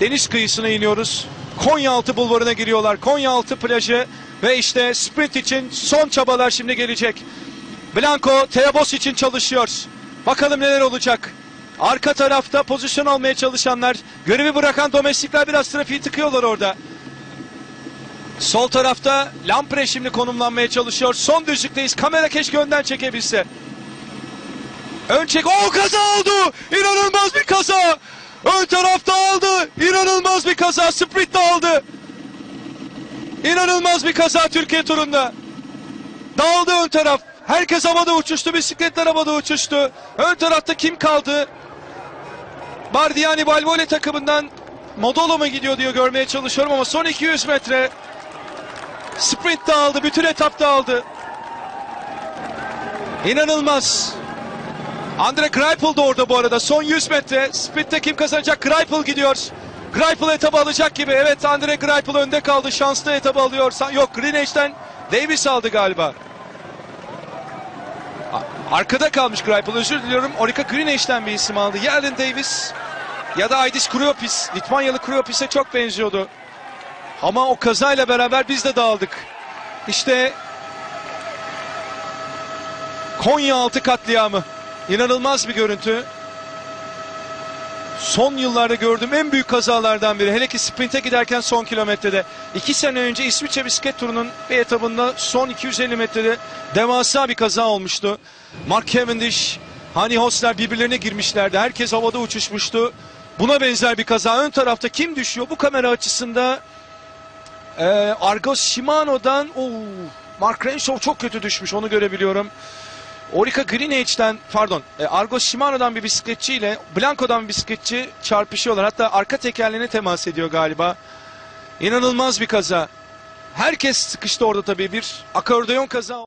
deniz kıyısına iniyoruz. Konyaaltı bulvarına giriyorlar. Konyaaltı plajı ve işte sprint için son çabalar şimdi gelecek. Blanco Teabos için çalışıyor. Bakalım neler olacak. Arka tarafta pozisyon almaya çalışanlar, görevi bırakan domestikler biraz trafiği tıkıyorlar orada. Sol tarafta Lampre şimdi konumlanmaya çalışıyor. Son düzlükteyiz. Kamera keşke önden çekebilse. Ön çek. O kaza oldu. İnanılmaz bir kaza. Ön tarafta. İnanılmaz bir kaza. Sprint de aldı. İnanılmaz bir kaza Türkiye turunda. Dağıldı ön taraf. Herkes havada uçuştu. Bisikletler havada uçuştu. Ön tarafta kim kaldı? Bardiani Balvole takımından Modolo mu gidiyor diyor görmeye çalışıyorum ama son 200 metre sprint de aldı. Bütün etap da aldı. İnanılmaz. Andre Greipel de orada bu arada. Son 100 metre. Sprintte kim kazanacak? Greipel gidiyor. Greipel etabı alacak gibi. Evet Andre Greipel önde kaldı. Şanslı etabı alıyor. Yok Greenwich'ten Davis aldı galiba. Arkada kalmış Greipel. Özür diliyorum. Orica Greenwich'ten bir isim aldı. Yerlin Davis ya da Aidis Kriopis. Litvanyalı Kriopis'e çok benziyordu. Ama o kazayla beraber biz de dağıldık. İşte Konyaaltı katliamı. İnanılmaz bir görüntü. Son yıllarda gördüğüm en büyük kazalardan biri. Hele ki sprinte giderken son kilometrede. İki sene önce İsviçre bisiklet turunun bir etabında son 250 metrede devasa bir kaza olmuştu. Mark Cavendish, Hani Hosler birbirlerine girmişlerdi. Herkes havada uçuşmuştu. Buna benzer bir kaza. Ön tarafta kim düşüyor? Bu kamera açısında ee, Argos Shimano'dan oo, Mark Renshaw çok kötü düşmüş onu görebiliyorum. Orica Greenwich'ten pardon e, Argos Shimano'dan bir bisikletçiyle Blanco'dan bir bisikletçi çarpışıyorlar. Hatta arka tekerleğine temas ediyor galiba. İnanılmaz bir kaza. Herkes sıkıştı orada tabii bir akordeon kaza.